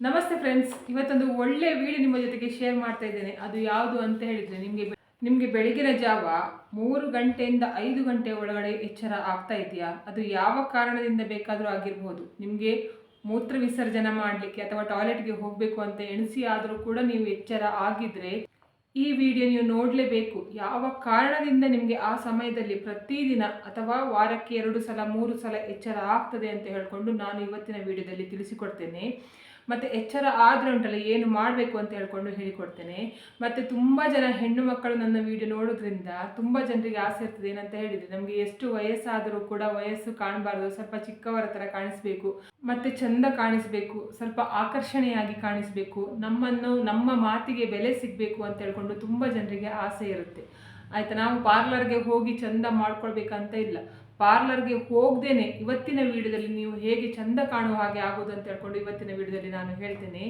ನಮಸ್ತೆ ಫ್ರೆಂಡ್ಸ್ ಇವತ್ತೊಂದು ಒಳ್ಳೆ ವಿಡಿಯೋ ನಿಮ್ಮ ಜೊತೆಗೆ ಶೇರ್ ಮಾಡ್ತಾ ಇದ್ದೇನೆ. ಅದು ಯಾವುದು ಅಂತ ಹೇಳಿದ್ರೆ ನಿಮಗೆ ನಿಮಗೆ ಬೆಳಗಿನ ಜಾವ ಮೂರು ಗಂಟೆಯಿಂದ ಐದು ಗಂಟೆ ಒಳಗಡೆ ಎಚ್ಚರ ಆಗ್ತಾ ಇದೆಯಾ ಅದು ಯಾವ ಕಾರಣದಿಂದ ಬೇಕಾದರೂ ಆಗಿರ್ಬೋದು. ನಿಮಗೆ ಮೂತ್ರ ವಿಸರ್ಜನೆ ಮಾಡಲಿಕ್ಕೆ ಅಥವಾ ಟಾಯ್ಲೆಟ್ಗೆ ಹೋಗಬೇಕು ಅಂತ ಎಣಿಸಿ ಆದರೂ ಕೂಡ ನೀವು ಎಚ್ಚರ ಆಗಿದ್ರೆ ಈ ವಿಡಿಯೋ ನೀವು ನೋಡಲೇಬೇಕು. ಯಾವ ಕಾರಣದಿಂದ ನಿಮಗೆ ಆ ಸಮಯದಲ್ಲಿ ಪ್ರತಿದಿನ ಅಥವಾ ವಾರಕ್ಕೆ ಎರಡು ಸಲ, ಮೂರು ಸಲ ಎಚ್ಚರ ಆಗ್ತದೆ ಅಂತ ಹೇಳಿಕೊಂಡು ನಾನು ಇವತ್ತಿನ ವಿಡಿಯೋದಲ್ಲಿ ತಿಳಿಸಿಕೊಡ್ತೇನೆ. ಮತ್ತು ಎಚ್ಚರ ಆದರೆ ಉಂಟಲ್ಲ, ಏನು ಮಾಡಬೇಕು ಅಂತ ಹೇಳ್ಕೊಂಡು ಹೇಳಿಕೊಡ್ತೇನೆ. ಮತ್ತು ತುಂಬ ಜನ ಹೆಣ್ಣು ಮಕ್ಕಳು ನನ್ನ ವಿಡಿಯೋ ನೋಡೋದ್ರಿಂದ ತುಂಬ ಜನರಿಗೆ ಆಸೆ ಇರ್ತದೆ, ಏನಂತ ಹೇಳಿದರೆ ನಮಗೆ ಎಷ್ಟು ವಯಸ್ಸಾದರೂ ಕೂಡ ವಯಸ್ಸು ಕಾಣಬಾರ್ದು, ಸ್ವಲ್ಪ ಚಿಕ್ಕವರ ಥರ ಕಾಣಿಸ್ಬೇಕು, ಮತ್ತು ಚಂದ ಕಾಣಿಸ್ಬೇಕು, ಸ್ವಲ್ಪ ಆಕರ್ಷಣೆಯಾಗಿ ಕಾಣಿಸ್ಬೇಕು, ನಮ್ಮನ್ನು, ನಮ್ಮ ಮಾತಿಗೆ ಬೆಲೆ ಸಿಗಬೇಕು ಅಂತ ಹೇಳ್ಕೊಂಡು ತುಂಬ ಜನರಿಗೆ ಆಸೆ ಇರುತ್ತೆ. ಆಯಿತಾ, ನಾವು ಪಾರ್ಲರ್ಗೆ ಹೋಗಿ ಚಂದ ಮಾಡ್ಕೊಳ್ಬೇಕಂತ ಇಲ್ಲ. ಪಾರ್ಲರ್ಗೆ ಹೋಗ್ದೇನೆ ಇವತ್ತಿನ ವಿಡಿಯೋದಲ್ಲಿ ನೀವು ಹೇಗೆ ಚಂದ ಕಾಣುವ ಹಾಗೆ ಆಗೋದು ಅಂತ ಹೇಳ್ಕೊಂಡು ಇವತ್ತಿನ ವಿಡಿಯೋದಲ್ಲಿ ನಾನು ಹೇಳ್ತೇನೆ.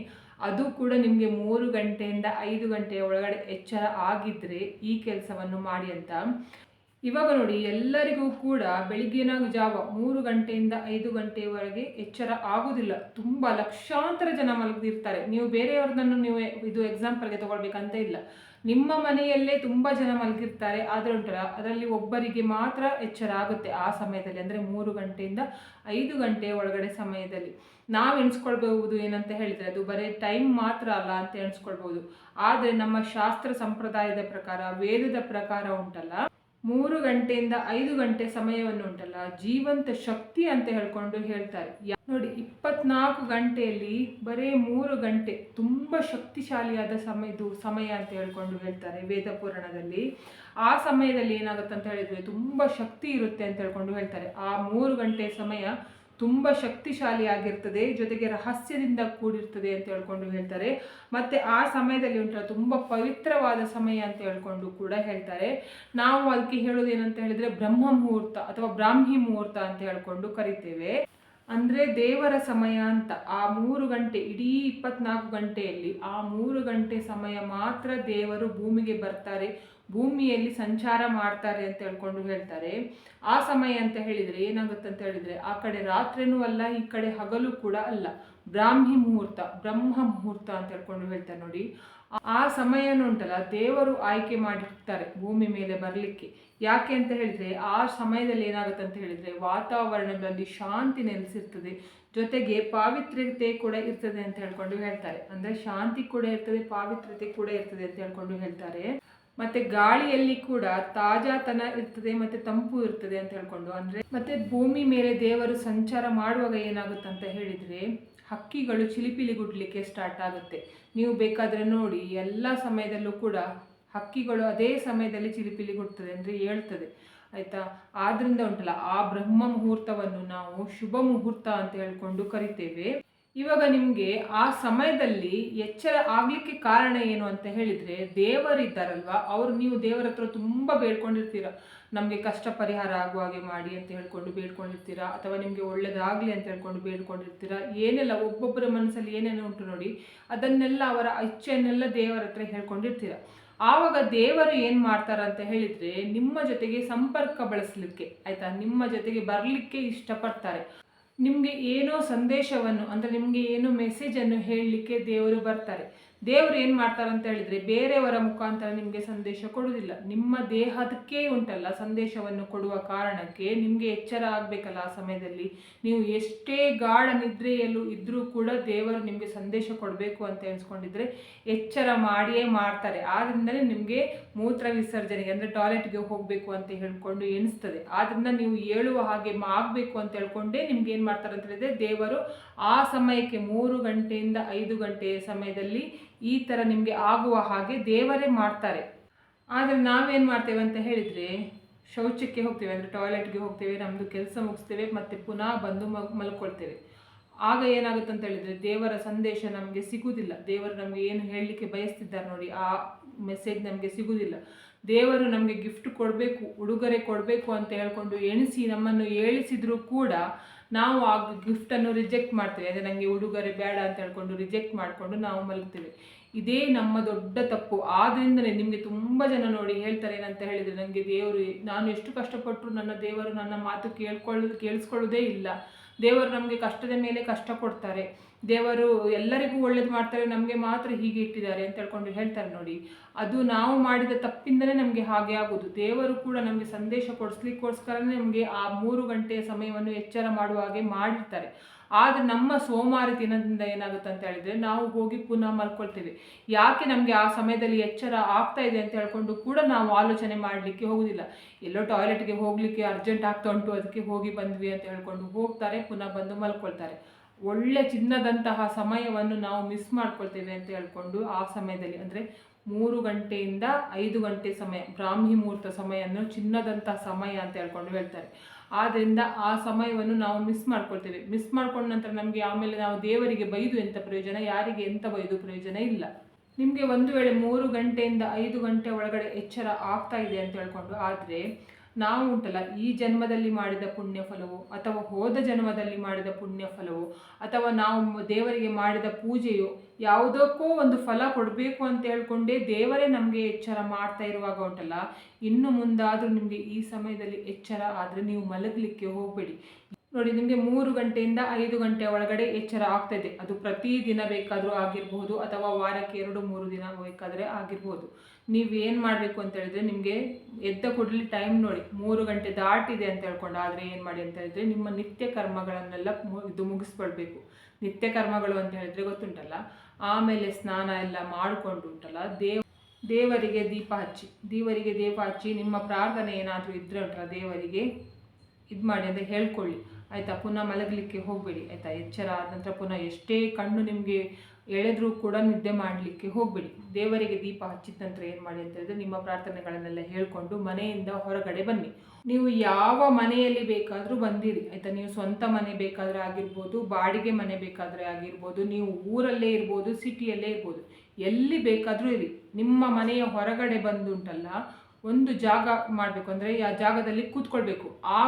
ಅದು ಕೂಡ ನಿಮಗೆ ಮೂರು ಗಂಟೆಯಿಂದ ಐದು ಗಂಟೆಯ ಒಳಗಡೆ ಎಚ್ಚರ ಆಗಿದ್ದರೆ ಈ ಕೆಲಸವನ್ನು ಮಾಡಿ ಅಂತ. ಇವಾಗ ನೋಡಿ, ಎಲ್ಲರಿಗೂ ಕೂಡ ಬೆಳಿಗ್ಗಿನ ಜಾವ, ಮೂರು ಗಂಟೆಯಿಂದ ಐದು ಗಂಟೆವರೆಗೆ ಎಚ್ಚರ ಆಗೋದಿಲ್ಲ. ತುಂಬ ಲಕ್ಷಾಂತರ ಜನ ಮಲಗಿರ್ತಾರೆ ನೀವು ಬೇರೆಯವ್ರದನ್ನು ನೀವು ಇದು ಎಕ್ಸಾಂಪಲ್ಗೆ ತಗೊಳ್ಬೇಕಂತ ಇಲ್ಲ. ನಿಮ್ಮ ಮನೆಯಲ್ಲೇ ತುಂಬ ಜನ ಮಲಗಿರ್ತಾರೆ. ಆದರೆ ಉಂಟಲ್ಲ, ಅದರಲ್ಲಿ ಒಬ್ಬರಿಗೆ ಮಾತ್ರ ಎಚ್ಚರ ಆಗುತ್ತೆ ಆ ಸಮಯದಲ್ಲಿ, ಅಂದರೆ ಮೂರು ಗಂಟೆಯಿಂದ ಐದು ಗಂಟೆಯ ಒಳಗಡೆ ಸಮಯದಲ್ಲಿ. ನಾವು ಎಣಿಸ್ಕೊಳ್ಬಹುದು ಏನಂತ ಹೇಳಿದರೆ, ಅದು ಬರೀ ಟೈಮ್ ಮಾತ್ರ ಅಲ್ಲ ಅಂತ ಎಣಿಸ್ಕೊಳ್ಬಹುದು. ಆದರೆ ನಮ್ಮ ಶಾಸ್ತ್ರ ಸಂಪ್ರದಾಯದ ಪ್ರಕಾರ, ವೇದದ ಪ್ರಕಾರ ಉಂಟಲ್ಲ ಮೂರು ಗಂಟೆಯಿಂದ ಐದು ಗಂಟೆ ಸಮಯವನ್ನು ಉಂಟಲ್ಲ ಜೀವಂತ ಶಕ್ತಿ ಅಂತ ಹೇಳ್ಕೊಂಡು ಹೇಳ್ತಾರೆ. ನೋಡಿ, ಇಪ್ಪತ್ನಾಲ್ಕು ಗಂಟೆಯಲ್ಲಿ ಬರೀ ಮೂರು ಗಂಟೆ ತುಂಬ ಶಕ್ತಿಶಾಲಿಯಾದ ಸಮಯದು ಸಮಯ ಅಂತ ಹೇಳ್ಕೊಂಡು ಹೇಳ್ತಾರೆ ವೇದ ಪುರಾಣದಲ್ಲಿ. ಆ ಸಮಯದಲ್ಲಿ ಏನಾಗುತ್ತೆ ಅಂತ ಹೇಳಿದ್ರೆ ತುಂಬ ಶಕ್ತಿ ಇರುತ್ತೆ ಅಂತ ಹೇಳ್ಕೊಂಡು ಹೇಳ್ತಾರೆ. ಆ ಮೂರು ಗಂಟೆ ಸಮಯ ತುಂಬ ಶಕ್ತಿಶಾಲಿಯಾಗಿರ್ತದೆ, ಜೊತೆಗೆ ರಹಸ್ಯದಿಂದ ಕೂಡಿರ್ತದೆ ಅಂತ ಹೇಳ್ಕೊಂಡು ಹೇಳ್ತಾರೆ. ಮತ್ತೆ ಆ ಸಮಯದಲ್ಲಿ ಉಂಟ ತುಂಬ ಪವಿತ್ರವಾದ ಸಮಯ ಅಂತ ಹೇಳ್ಕೊಂಡು ಕೂಡ ಹೇಳ್ತಾರೆ. ನಾವು ಅದಕ್ಕೆ ಹೇಳೋದು ಏನಂತ ಹೇಳಿದ್ರೆ ಬ್ರಹ್ಮ ಮುಹೂರ್ತ ಅಥವಾ ಬ್ರಾಹ್ಮಿ ಮುಹೂರ್ತ ಅಂತ ಹೇಳ್ಕೊಂಡು ಕರಿತೇವೆ. ಅಂದ್ರೆ ದೇವರ ಸಮಯ ಅಂತ ಆ ಮೂರು ಗಂಟೆ, ಇಡೀ ಇಪ್ಪತ್ನಾಲ್ಕು ಗಂಟೆಯಲ್ಲಿ ಆ ಮೂರು ಗಂಟೆ ಸಮಯ ಮಾತ್ರ ದೇವರು ಭೂಮಿಗೆ ಬರ್ತಾರೆ. ಭೂಮಿಯಲ್ಲಿ ಸಂಚಾರ ಮಾಡ್ತಾರೆ ಅಂತ ಹೇಳ್ಕೊಂಡು ಹೇಳ್ತಾರೆ. ಆ ಸಮಯ ಅಂತ ಹೇಳಿದ್ರೆ ಏನಾಗುತ್ತೆ ಅಂತ ಹೇಳಿದ್ರೆ, ಆ ಕಡೆ ರಾತ್ರಿನೂ ಅಲ್ಲ, ಈ ಕಡೆ ಹಗಲು ಕೂಡ ಅಲ್ಲ. ಬ್ರಾಹ್ಮಿ ಮುಹೂರ್ತ, ಬ್ರಹ್ಮ ಮುಹೂರ್ತ ಅಂತ ಹೇಳ್ಕೊಂಡು ಹೇಳ್ತಾರೆ ನೋಡಿ. ಆ ಸಮಯನುಂಟಲ್ಲ ದೇವರು ಆಯ್ಕೆ ಮಾಡಿರ್ತಾರೆ ಭೂಮಿ ಮೇಲೆ ಬರಲಿಕ್ಕೆ. ಯಾಕೆ ಅಂತ ಹೇಳಿದ್ರೆ, ಆ ಸಮಯದಲ್ಲಿ ಏನಾಗುತ್ತೆ ಅಂತ ಹೇಳಿದ್ರೆ, ವಾತಾವರಣದಲ್ಲಿ ಶಾಂತಿ ನೆಲೆಸಿರ್ತದೆ. ಜೊತೆಗೆ ಪಾವಿತ್ರ್ಯತೆ ಕೂಡ ಇರ್ತದೆ ಅಂತ ಹೇಳ್ಕೊಂಡು ಹೇಳ್ತಾರೆ. ಅಂದ್ರೆ ಶಾಂತಿ ಕೂಡ ಇರ್ತದೆ, ಪಾವಿತ್ರ್ಯತೆ ಕೂಡ ಇರ್ತದೆ ಅಂತ ಹೇಳ್ಕೊಂಡು ಹೇಳ್ತಾರೆ. ಮತ್ತೆ ಗಾಳಿಯಲ್ಲಿ ಕೂಡ ತಾಜಾತನ ಇರ್ತದೆ ಮತ್ತೆ ತಂಪು ಇರ್ತದೆ ಅಂತ ಹೇಳ್ಕೊಂಡು, ಅಂದ್ರೆ ಮತ್ತೆ ಭೂಮಿ ಮೇಲೆ ದೇವರು ಸಂಚಾರ ಮಾಡುವಾಗ ಏನಾಗುತ್ತೆ ಅಂತ ಹೇಳಿದ್ರೆ ಹಕ್ಕಿಗಳು ಚಿಲಿಪಿಲಿ ಗುಡ್ಲಿಕ್ಕೆ ಸ್ಟಾರ್ಟ್ ಆಗುತ್ತೆ. ನೀವು ಬೇಕಾದ್ರೆ ನೋಡಿ, ಎಲ್ಲ ಸಮಯದಲ್ಲೂ ಕೂಡ ಹಕ್ಕಿಗಳು ಅದೇ ಸಮಯದಲ್ಲಿ ಚಿಲಿಪಿಲಿ ಗುಡ್ತದೆ ಅಂದ್ರೆ ಹೇಳ್ತದೆ. ಆಯ್ತಾ? ಆದ್ರಿಂದ ಉಂಟಲ್ಲ, ಆ ಬ್ರಹ್ಮ ಮುಹೂರ್ತವನ್ನು ನಾವು ಶುಭ ಮುಹೂರ್ತ ಅಂತ ಹೇಳ್ಕೊಂಡು ಕರಿತೇವೆ. ಇವಾಗ ನಿಮಗೆ ಆ ಸಮಯದಲ್ಲಿ ಎಚ್ಚರ ಆಗ್ಲಿಕ್ಕೆ ಕಾರಣ ಏನು ಅಂತ ಹೇಳಿದ್ರೆ ದೇವರಿದ್ದಾರಲ್ವಾ? ಅವರು ನೀವು ದೇವರ ಹತ್ರ ತುಂಬ ಬೇಡ್ಕೊಂಡಿರ್ತೀರ. ನಮಗೆ ಕಷ್ಟ ಪರಿಹಾರ ಆಗುವ ಹಾಗೆ ಮಾಡಿ ಅಂತ ಹೇಳ್ಕೊಂಡು ಬೇಡ್ಕೊಂಡಿರ್ತೀರ? ಅಥವಾ ನಿಮಗೆ ಒಳ್ಳೇದಾಗಲಿ ಅಂತ ಹೇಳ್ಕೊಂಡು ಬೇಡ್ಕೊಂಡಿರ್ತೀರ? ಏನೆಲ್ಲ ಒಬ್ಬೊಬ್ಬರ ಮನಸ್ಸಲ್ಲಿ ಏನೇನು ಉಂಟು ನೋಡಿ, ಅದನ್ನೆಲ್ಲ ಅವರ ಇಚ್ಛೆಯನ್ನೆಲ್ಲ ದೇವರ ಹತ್ರ ಹೇಳ್ಕೊಂಡಿರ್ತೀರ? ಆವಾಗ ದೇವರು ಏನು ಮಾಡ್ತಾರ ಅಂತ ಹೇಳಿದ್ರೆ, ನಿಮ್ಮ ಜೊತೆಗೆ ಸಂಪರ್ಕ ಬಳಸಲಿಕ್ಕೆ, ಆಯ್ತಾ? ನಿಮ್ಮ ಜೊತೆಗೆ ಬರಲಿಕ್ಕೆ ಇಷ್ಟಪಡ್ತಾರೆ. ನಿಮಗೆ ಏನೋ ಸಂದೇಶವನ್ನು ಅಂದರೆ ನಿಮಗೆ ಏನೋ ಮೆಸೇಜನ್ನು ಹೇಳಲಿಕ್ಕೆ ದೇವರು ಬರ್ತಾರೆ. ದೇವರು ಏನು ಮಾಡ್ತಾರೆ ಅಂತ ಹೇಳಿದರೆ ಬೇರೆಯವರ ಮುಖಾಂತರ ನಿಮಗೆ ಸಂದೇಶ ಕೊಡುವುದಿಲ್ಲ. ನಿಮ್ಮ ದೇಹದಕ್ಕೆ ಉಂಟಲ್ಲ ಸಂದೇಶವನ್ನು ಕೊಡುವ ಕಾರಣಕ್ಕೆ ನಿಮಗೆ ಎಚ್ಚರ ಆಗಬೇಕಲ್ಲ ಆ ಸಮಯದಲ್ಲಿ. ನೀವು ಎಷ್ಟೇ ಗಾಢ ನಿದ್ರೆಯಲ್ಲೂ ಇದ್ದರೂ ಕೂಡ ದೇವರು ನಿಮಗೆ ಸಂದೇಶ ಕೊಡಬೇಕು ಅಂತ ಎಣಿಸ್ಕೊಂಡಿದ್ರೆ ಎಚ್ಚರ ಮಾಡಿಯೇ ಮಾಡ್ತಾರೆ. ಆದ್ರಿಂದಲೇ ನಿಮಗೆ ಮೂತ್ರ ವಿಸರ್ಜನೆಗೆ ಅಂದರೆ ಟಾಯ್ಲೆಟ್ಗೆ ಹೋಗಬೇಕು ಅಂತ ಹೇಳ್ಕೊಂಡು ಎಣಿಸ್ತದೆ ಆದ್ರಿಂದ ನೀವು ಹೇಳುವ ಹಾಗೆ ಆಗಬೇಕು ಅಂತ ಹೇಳ್ಕೊಂಡೇ ನಿಮ್ಗೆ ಏನು ಮಾಡ್ತಾರೆ ಅಂತ ಹೇಳಿದ್ರೆ ದೇವರು ಆ ಸಮಯಕ್ಕೆ ಮೂರು ಗಂಟೆಯಿಂದ ಐದು ಗಂಟೆಯ ಸಮಯದಲ್ಲಿ ಈ ಥರ ನಿಮಗೆ ಆಗುವ ಹಾಗೆ ದೇವರೇ ಮಾಡ್ತಾರೆ. ಆದರೆ ನಾವೇನು ಮಾಡ್ತೇವೆ ಅಂತ ಹೇಳಿದರೆ, ಶೌಚಕ್ಕೆ ಹೋಗ್ತೇವೆ, ಅಂದರೆ ಟಾಯ್ಲೆಟ್ಗೆ ಹೋಗ್ತೇವೆ ನಮ್ಮದು ಕೆಲಸ ಮುಗಿಸ್ತೇವೆ, ಮತ್ತು ಪುನಃ ಬಂದು ಮಲ್ಕೊಳ್ತೇವೆ. ಆಗ ಏನಾಗುತ್ತೆ ಅಂತ ಹೇಳಿದರೆ, ದೇವರ ಸಂದೇಶ ನಮಗೆ ಸಿಗುವುದಿಲ್ಲ ದೇವರು ನಮಗೆ ಏನು ಹೇಳಲಿಕ್ಕೆ ಬಯಸ್ತಿದ್ದಾರೆ ನೋಡಿ, ಆ ಮೆಸೇಜ್ ನಮಗೆ ಸಿಗುವುದಿಲ್ಲ ದೇವರು ನಮಗೆ ಗಿಫ್ಟ್ ಕೊಡಬೇಕು, ಉಡುಗೊರೆ ಕೊಡಬೇಕು ಅಂತ ಹೇಳ್ಕೊಂಡು ಎಣಿಸಿ ನಮ್ಮನ್ನು ಏಳಿಸಿದರೂ ಕೂಡ ನಾವು ಆ ಗಿಫ್ಟನ್ನು ರಿಜೆಕ್ಟ್ ಮಾಡ್ತೇವೆ. ಅಂದರೆ ನನಗೆ ಉಡುಗೊರೆ ಬೇಡ ಅಂತ ಹೇಳ್ಕೊಂಡು ರಿಜೆಕ್ಟ್ ಮಾಡಿಕೊಂಡು ನಾವು ಮಲಗ್ತೇವೆ. ಇದೇ ನಮ್ಮ ದೊಡ್ಡ ತಪ್ಪು. ಆದ್ದರಿಂದಲೇ ನಿಮಗೆ ತುಂಬ ಜನ ನೋಡಿ ಹೇಳ್ತಾರೆ ಏನಂತ ಹೇಳಿದರೆ ನನಗೆ ದೇವರು, ನಾನು ಎಷ್ಟು ಕಷ್ಟಪಟ್ಟರು ನನ್ನ ದೇವರು ನನ್ನ ಮಾತು ಕೇಳ್ಕೊಳ್ಳೋದು ಕೇಳಿಸ್ಕೊಳ್ಳೋದೇ ಇಲ್ಲ. ದೇವರು ನಮಗೆ ಕಷ್ಟದ ಮೇಲೆ ಕಷ್ಟ ಕೊಡ್ತಾರೆ. ದೇವರು ಎಲ್ಲರಿಗೂ ಒಳ್ಳೇದು ಮಾಡ್ತಾರೆ, ನಮಗೆ ಮಾತ್ರ ಹೀಗೆ ಇಟ್ಟಿದ್ದಾರೆ ಅಂತ ಹೇಳ್ಕೊಂಡು ಹೇಳ್ತಾರೆ ನೋಡಿ. ಅದು ನಾವು ಮಾಡಿದ ತಪ್ಪಿಂದಲೇ ನಮಗೆ ಹಾಗೆ ಆಗೋದು. ದೇವರು ಕೂಡ ನಮಗೆ ಸಂದೇಶ ಕೊಡಿಸ್ಲಿಕ್ಕೋಸ್ಕರನೇ ನಮಗೆ ಆ ಮೂರು ಗಂಟೆಯ ಸಮಯವನ್ನು ಎಚ್ಚರ ಮಾಡುವ ಹಾಗೆ ಮಾಡಿರ್ತಾರೆ. ಆದರೆ ನಮ್ಮ ಸೋಮಾರಿತನದಿಂದ ಏನಾಗುತ್ತೆ ಅಂತ ಹೇಳಿದ್ರೆ ನಾವು ಹೋಗಿ ಪುನಃ ಮಲ್ಕೊಳ್ತೇವೆ. ಯಾಕೆ ನಮಗೆ ಆ ಸಮಯದಲ್ಲಿ ಎಚ್ಚರ ಆಗ್ತಾ ಇದೆ ಅಂತ ಹೇಳ್ಕೊಂಡು ಕೂಡ ನಾವು ಆಲೋಚನೆ ಮಾಡಲಿಕ್ಕೆ ಹೋಗುದಿಲ್ಲ. ಎಲ್ಲೋ ಟಾಯ್ಲೆಟ್ಗೆ ಹೋಗಲಿಕ್ಕೆ ಅರ್ಜೆಂಟ್ ಆಗ್ತಾ ಉಂಟು, ಅದಕ್ಕೆ ಹೋಗಿ ಬಂದ್ವಿ ಅಂತ ಹೇಳ್ಕೊಂಡು ಹೋಗ್ತಾರೆ, ಪುನಃ ಬಂದು ಮಲ್ಕೊಳ್ತಾರೆ. ಒಳ್ಳೆ ಚಿನ್ನದಂತಹ ಸಮಯವನ್ನು ನಾವು ಮಿಸ್ ಮಾಡ್ಕೊಳ್ತೇವೆ ಅಂತ ಹೇಳ್ಕೊಂಡು ಆ ಸಮಯದಲ್ಲಿ ಅಂದರೆ ಮೂರು ಗಂಟೆಯಿಂದ ಐದು ಗಂಟೆ ಸಮಯ, ಬ್ರಾಹ್ಮಿ ಮುಹೂರ್ತ ಸಮಯವನ್ನು ಚಿನ್ನದಂತಹ ಸಮಯ ಅಂತ ಹೇಳ್ಕೊಂಡು ಹೇಳ್ತಾರೆ. ಆದ್ದರಿಂದ ಆ ಸಮಯವನ್ನು ನಾವು ಮಿಸ್ ಮಾಡ್ಕೊಳ್ತೇವೆ. ಮಿಸ್ ಮಾಡ್ಕೊಂಡ ನಂತರ ನಮಗೆ ಆಮೇಲೆ ನಾವು ದೇವರಿಗೆ ಬೈದು ಎಂಥ ಪ್ರಯೋಜನ? ಯಾರಿಗೆ ಎಂತ ಬೈದು ಪ್ರಯೋಜನ ಇಲ್ಲ. ನಿಮಗೆ ಒಂದು ವೇಳೆ ಮೂರು ಗಂಟೆಯಿಂದ ಐದು ಗಂಟೆ ಒಳಗಡೆ ಎಚ್ಚರ ಆಗ್ತಾ ಇದೆ ಅಂತ ಹೇಳ್ಕೊಂಡು, ಆದರೆ ನಾವು ಉಂಟಲ್ಲ, ಈ ಜನ್ಮದಲ್ಲಿ ಮಾಡಿದ ಪುಣ್ಯ ಫಲವು ಅಥವಾ ಹೋದ ಜನ್ಮದಲ್ಲಿ ಮಾಡಿದ ಪುಣ್ಯ ಫಲವು ಅಥವಾ ನಾವು ದೇವರಿಗೆ ಮಾಡಿದ ಪೂಜೆಯು, ಯಾವುದಕ್ಕೋ ಒಂದು ಫಲ ಕೊಡಬೇಕು ಅಂತ ಹೇಳ್ಕೊಂಡೇ ದೇವರೇ ನಮಗೆ ಎಚ್ಚರ ಮಾಡ್ತಾ ಇರುವಾಗ ಉಂಟಲ್ಲ, ಇನ್ನು ಮುಂದಾದರೂ ನಿಮಗೆ ಈ ಸಮಯದಲ್ಲಿ ಎಚ್ಚರ ಆದರೆ ನೀವು ಮಲಗಲಿಕ್ಕೆ ಹೋಗಬೇಡಿ. ನೋಡಿ, ನಿಮಗೆ ಮೂರು ಗಂಟೆಯಿಂದ ಐದು ಗಂಟೆ ಒಳಗಡೆ ಎಚ್ಚರ ಆಗ್ತದೆ ಅದು ಪ್ರತಿ ದಿನ ಬೇಕಾದರೂ ಆಗಿರಬಹುದು ಅಥವಾ ವಾರಕ್ಕೆ ಎರಡು, ಮೂರು ದಿನ ಬೇಕಾದರೆ ಆಗಿರ್ಬೋದು. ನೀವು ಏನು ಮಾಡಬೇಕು ಅಂತ ಹೇಳಿದ್ರೆ ನಿಮಗೆ ಎದ್ದ ಕೂಡಲೇ ಟೈಮ್ ನೋಡಿ. ಮೂರು ಗಂಟೆ ದಾಟಿದೆ ಅಂತ ಹೇಳ್ಕೊಂಡು ಆದರೆ ಏನು ಮಾಡಿ ಅಂತ ಹೇಳಿದ್ರೆ ನಿಮ್ಮ ನಿತ್ಯ ಕರ್ಮಗಳನ್ನೆಲ್ಲ ಇದು ಮುಗಿಸ್ಕೊಳ್ಬೇಕು. ನಿತ್ಯ ಕರ್ಮಗಳು ಅಂತ ಹೇಳಿದ್ರೆ ಗೊತ್ತುಂಟಲ್ಲ? ಆಮೇಲೆ ಸ್ನಾನ ಎಲ್ಲ ಮಾಡಿಕೊಂಡು ಉಂಟಲ್ಲ ದೇವ, ದೇವರಿಗೆ ದೀಪ ಹಚ್ಚಿ. ದೇವರಿಗೆ ದೀಪ ಹಚ್ಚಿ ನಿಮ್ಮ ಪ್ರಾರ್ಥನೆ ಏನಾದರೂ ಇದ್ದರೆ ಉಂಟಲ್ಲ, ದೇವರಿಗೆ ಇದು ಮಾಡಿ ಅಂತ ಹೇಳ್ಕೊಳ್ಳಿ. ಆಯಿತಾ? ಪುನಃ ಮಲಗಲಿಕ್ಕೆ ಹೋಗಬೇಡಿ. ಆಯಿತಾ? ಎಚ್ಚರ ಆದ ನಂತರ ಪುನಃ ಎಷ್ಟೇ ಕಣ್ಣು ನಿಮಗೆ ಎಳೆದ್ರೂ ಕೂಡ ನಿದ್ದೆ ಮಾಡಲಿಕ್ಕೆ ಹೋಗಬೇಡಿ. ದೇವರಿಗೆ ದೀಪ ಹಚ್ಚಿದ ನಂತರ ಏನು ಮಾಡಿ ಅಂತ ಹೇಳಿದ್ರೆ ನಿಮ್ಮ ಪ್ರಾರ್ಥನೆಗಳನ್ನೆಲ್ಲ ಹೇಳ್ಕೊಂಡು ಮನೆಯಿಂದ ಹೊರಗಡೆ ಬನ್ನಿ. ನೀವು ಯಾವ ಮನೆಯಲ್ಲಿ ಬೇಕಾದರೂ ಬಂದಿರಿ. ಆಯಿತಾ, ನೀವು ಸ್ವಂತ ಮನೆ ಬೇಕಾದರೆ ಆಗಿರ್ಬೋದು, ಬಾಡಿಗೆ ಮನೆ ಬೇಕಾದರೆ ಆಗಿರ್ಬೋದು, ನೀವು ಊರಲ್ಲೇ ಇರ್ಬೋದು, ಸಿಟಿಯಲ್ಲೇ ಇರ್ಬೋದು, ಎಲ್ಲಿ ಬೇಕಾದರೂ ಇರಿ. ನಿಮ್ಮ ಮನೆಯ ಹೊರಗಡೆ ಬಂದುಂಟಲ್ಲ, ಒಂದು ಜಾಗ ಮಾಡಬೇಕು. ಅಂದರೆ ಆ ಜಾಗದಲ್ಲಿ ಕೂತ್ಕೊಳ್ಬೇಕು. ಆ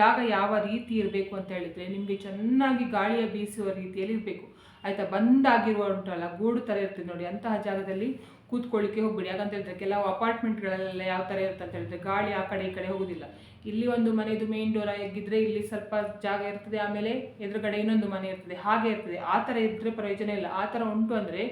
ಜಾಗ ಯಾವ ರೀತಿ ಇರಬೇಕು ಅಂತ ಹೇಳಿದರೆ ನಿಮಗೆ ಚೆನ್ನಾಗಿ ಗಾಳಿಯ ಬೀಸುವ ರೀತಿಯಲ್ಲಿ ಇರಬೇಕು. ಆಯಿತಾ ಬಂದಾಗಿರುವ ಉಂಟಲ್ಲ ಗೂಡು ಥರ ಇರ್ತದೆ ನೋಡಿ, ಅಂತಹ ಜಾಗದಲ್ಲಿ ಕೂತ್ಕೊಳ್ಳಿಕ್ಕೆ ಹೋಗ್ಬೇಡಿ. ಯಾಕಂತ ಹೇಳಿದ್ರೆ, ಕೆಲವು ಅಪಾರ್ಟ್ಮೆಂಟ್ಗಳಲ್ಲೆಲ್ಲ ಯಾವ ಥರ ಇರುತ್ತೆ ಅಂತ ಹೇಳಿದ್ರೆ, ಗಾಳಿ ಆ ಕಡೆ ಈ ಕಡೆ ಹೋಗೋದಿಲ್ಲ. ಇಲ್ಲಿ ಒಂದು ಮನೆದು ಮೇನ್ ಡೋರ್ ಆಗಿದ್ರೆ ಇಲ್ಲಿ ಸ್ವಲ್ಪ ಜಾಗ ಇರ್ತದೆ, ಆಮೇಲೆ ಎದುರುಗಡೆ ಇನ್ನೊಂದು ಮನೆ ಇರ್ತದೆ, ಹಾಗೆ ಇರ್ತದೆ. ಆ ಥರ ಇದ್ದರೆ ಪ್ರಯೋಜನ ಇಲ್ಲ. ಆ ಥರ ಉಂಟು ಅಂದರೆ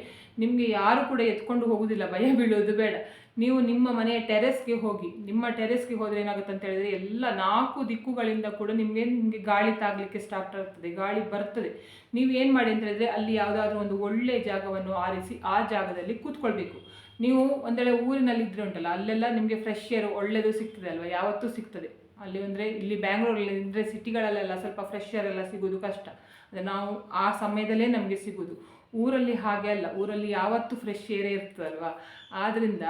ನಿಮಗೆ ಯಾರು ಕೂಡ ಎತ್ಕೊಂಡು ಹೋಗೋದಿಲ್ಲ, ಭಯ ಬೀಳೋದು ಬೇಡ. ನೀವು ನಿಮ್ಮ ಮನೆಯ ಟೆರೆಸ್ಗೆ ಹೋಗಿ, ನಿಮ್ಮ ಟೆರೆಸ್ಗೆ ಹೋದರೆ ಏನಾಗುತ್ತೆ ಅಂತ ಹೇಳಿದ್ರೆ ಎಲ್ಲ ನಾಲ್ಕು ದಿಕ್ಕುಗಳಿಂದ ಕೂಡ ನಿಮಗೆ ನಿಮಗೆ ಗಾಳಿ ತಾಗಲಿಕ್ಕೆ ಸ್ಟಾರ್ಟ್ ಆಗ್ತದೆ, ಗಾಳಿ ಬರ್ತದೆ. ನೀವು ಏನು ಮಾಡಿ ಅಂತ ಹೇಳಿದ್ರೆ ಅಲ್ಲಿ ಯಾವುದಾದ್ರೂ ಒಂದು ಒಳ್ಳೆಯ ಜಾಗವನ್ನು ಆರಿಸಿ ಆ ಜಾಗದಲ್ಲಿ ಕೂತ್ಕೊಳ್ಬೇಕು. ನೀವು ಒಂದೆಳೆ ಊರಿನಲ್ಲಿ ಇದ್ರೆ ಉಂಟಲ್ಲ, ಅಲ್ಲೆಲ್ಲ ನಿಮಗೆ ಫ್ರೆಶ್ ಏರ್ ಒಳ್ಳೆಯದು ಸಿಗ್ತದೆ ಅಲ್ವಾ? ಯಾವತ್ತೂ ಸಿಗ್ತದೆ. ಅಲ್ಲಿ ಅಂದರೆ ಇಲ್ಲಿ ಬ್ಯಾಂಗ್ಳೂರಲ್ಲಿ ಅಂದರೆ ಸಿಟಿಗಳಲ್ಲೆಲ್ಲ ಸ್ವಲ್ಪ ಫ್ರೆಶ್ ಏರ್ ಎಲ್ಲ ಸಿಗೋದು ಕಷ್ಟ. ಅಂದರೆ ನಾವು ಆ ಸಮಯದಲ್ಲೇ ನಮಗೆ ಸಿಗೋದು. ಊರಲ್ಲಿ ಹಾಗೆ ಅಲ್ಲ, ಊರಲ್ಲಿ ಯಾವತ್ತೂ ಫ್ರೆಶ್ ಏರೇ ಇರ್ತದಲ್ವಾ ಆದ್ದರಿಂದ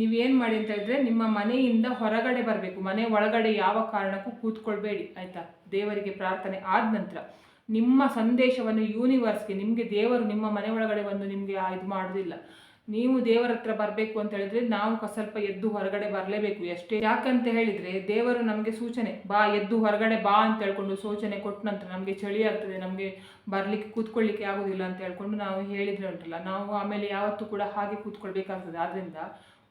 ನೀವೇನು ಮಾಡಿ ಅಂತ ಹೇಳಿದ್ರೆ ನಿಮ್ಮ ಮನೆಯಿಂದ ಹೊರಗಡೆ ಬರಬೇಕು. ಮನೆ ಒಳಗಡೆ ಯಾವ ಕಾರಣಕ್ಕೂ ಕೂತ್ಕೊಳ್ಬೇಡಿ, ಆಯಿತಾ? ದೇವರಿಗೆ ಪ್ರಾರ್ಥನೆ ಆದ ನಂತರ ನಿಮ್ಮ ಸಂದೇಶವನ್ನು ಯೂನಿವರ್ಸ್ಗೆ ನಿಮಗೆ ದೇವರು ನಿಮ್ಮ ಮನೆ ಒಳಗಡೆ ಬಂದು ನಿಮಗೆ ಇದು ಮಾಡೋದಿಲ್ಲ. ನೀವು ದೇವರ ಹತ್ರ ಬರಬೇಕು ಅಂತ ಹೇಳಿದ್ರೆ ನಾವು ಸ್ವಲ್ಪ ಎದ್ದು ಹೊರಗಡೆ ಬರಲೇಬೇಕು ಎಷ್ಟೇ. ಯಾಕಂತ ಹೇಳಿದ್ರೆ ದೇವರು ನಮಗೆ ಸೂಚನೆ, ಬಾ, ಎದ್ದು ಹೊರಗಡೆ ಬಾ ಅಂತ ಹೇಳ್ಕೊಂಡು ಸೂಚನೆ ಕೊಟ್ಟ ನಂತರ ನಮಗೆ ಚಳಿ ಆಗ್ತದೆ, ನಮಗೆ ಬರಲಿಕ್ಕೆ ಕೂತ್ಕೊಳ್ಳಿಕ್ಕೆ ಆಗೋದಿಲ್ಲ ಅಂತ ಹೇಳ್ಕೊಂಡು ನಾವು ಹೇಳಿದ್ರೆ ಉಂಟಲ್ಲ, ನಾವು ಆಮೇಲೆ ಯಾವತ್ತೂ ಕೂಡ ಹಾಗೆ ಕೂತ್ಕೊಳ್ಬೇಕಾಗ್ತದೆ. ಆದ್ದರಿಂದ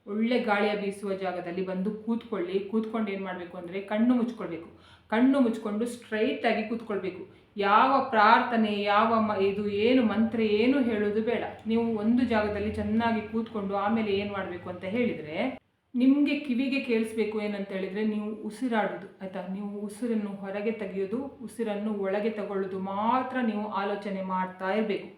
ಒಳ್ಳೆ ಗಾಳಿಯ ಬೀಸುವ ಜಾಗದಲ್ಲಿ ಬಂದು ಕೂತ್ಕೊಳ್ಳಿ, ಕೂತ್ಕೊಂಡು ಏನು ಮಾಡಬೇಕು ಅಂದರೆ ಕಣ್ಣು ಮುಚ್ಕೊಳ್ಬೇಕು. ಕಣ್ಣು ಮುಚ್ಕೊಂಡು ಸ್ಟ್ರೈಟ್ ಆಗಿ ಕೂತ್ಕೊಳ್ಬೇಕು. ಯಾವ ಪ್ರಾರ್ಥನೆ, ಯಾವ ಮ, ಇದು ಏನು ಮಂತ್ರ, ಏನು ಹೇಳೋದು ಬೇಡ. ನೀವು ಒಂದು ಜಾಗದಲ್ಲಿ ಚೆನ್ನಾಗಿ ಕೂತ್ಕೊಂಡು ಆಮೇಲೆ ಏನು ಮಾಡಬೇಕು ಅಂತ ಹೇಳಿದರೆ, ನಿಮಗೆ ಕಿವಿಗೆ ಕೇಳಿಸ್ಬೇಕು ಏನಂತ ಹೇಳಿದರೆ ನೀವು ಉಸಿರಾಡೋದು, ಆಯಿತಾ? ನೀವು ಉಸಿರನ್ನು ಹೊರಗೆ ತೆಗೆಯೋದು, ಉಸಿರನ್ನು ಒಳಗೆ ತಗೊಳ್ಳೋದು ಮಾತ್ರ ನೀವು ಆಲೋಚನೆ ಮಾಡ್ತಾ ಇರಬೇಕು.